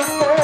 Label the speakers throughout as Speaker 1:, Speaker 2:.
Speaker 1: சொல்ல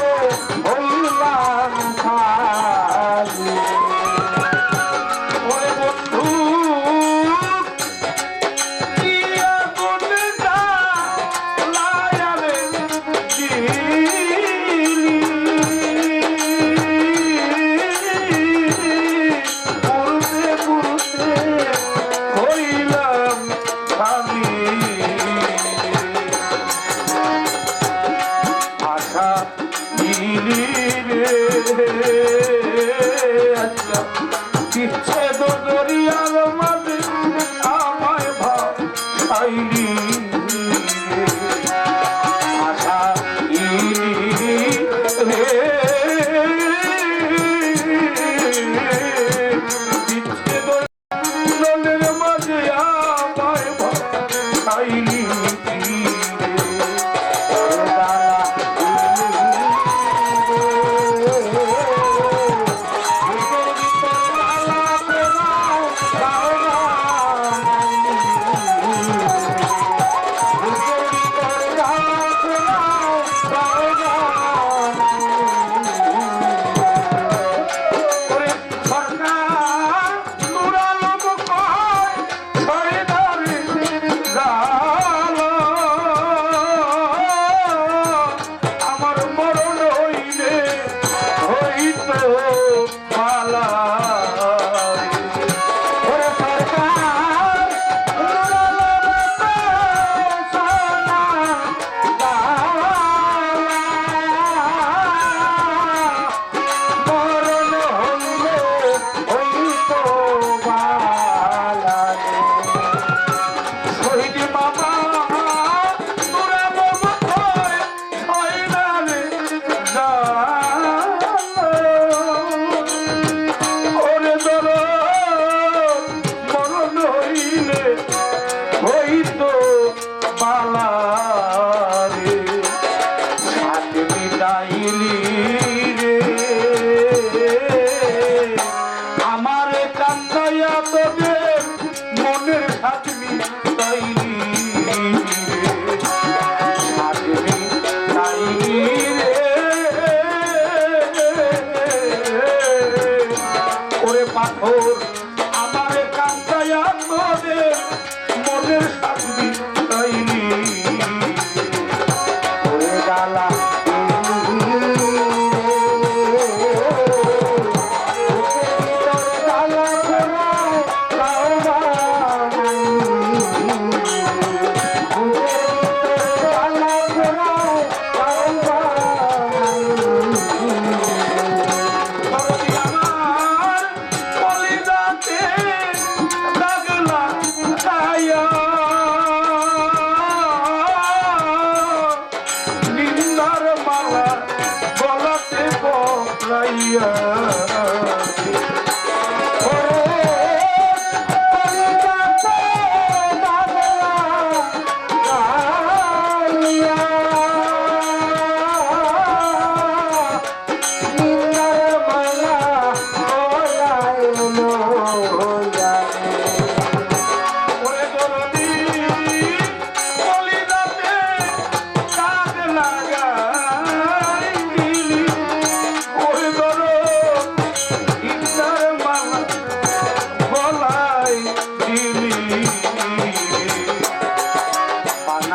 Speaker 1: আইলি রে। আমার কান্দাইয়া তবে মনের সাথমি তাইলি পাথর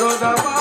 Speaker 1: ಗೋದವಾ